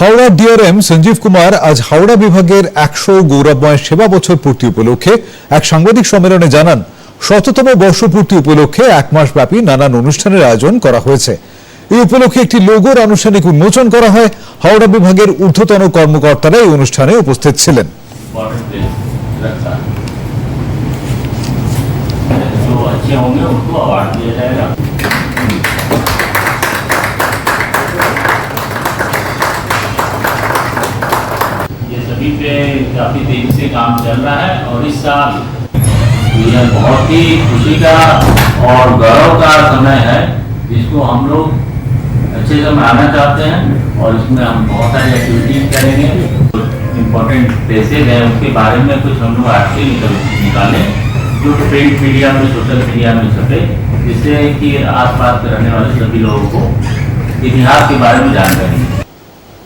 Howrah DRM Sanjeev Kumar আজ হাওড়া বিভাগের একশো গৌরবময় সেবা বছর পূর্তি উপলক্ষে এক সাংবাদিক সম্মেলনে জানান শততম বর্ষপূর্তি উপলক্ষে এক মাস ব্যাপী নানান অনুষ্ঠানের আয়োজন করা হয়েছে এই উপলক্ষে একটি লোগোর আনুষ্ঠানিক উন্মোচন করা হয় হাওড়া বিভাগের ঊর্ধ্বতন কর্মকর্তারা এই অনুষ্ঠানে উপস্থিত ছিলেন इम्पोर्टेंट प्लेस रखा जो अच्छे होंगे उनको अवार्ड दिया जाएगा ये पे काफ़ी तेज़ी से काम चल रहा है और इस साल यह बहुत ही खुशी का और गौरव का समय है, जिसको हम लोग अच्छे से मनाना चाहते हैं और इसमें हम बहुत सारी एक्टिविटीज़ करेंगे। इम्पोर्टेंट प्लेसेज हैं, उसके बारे में कुछ हम लोग आर्टिकल निकल, निकालें, जो प्रिंट मीडिया में सोशल मीडिया में छपे, जिससे कि आसपास के रहने वाले सभी लोगों को इतिहास के बारे में जानकारी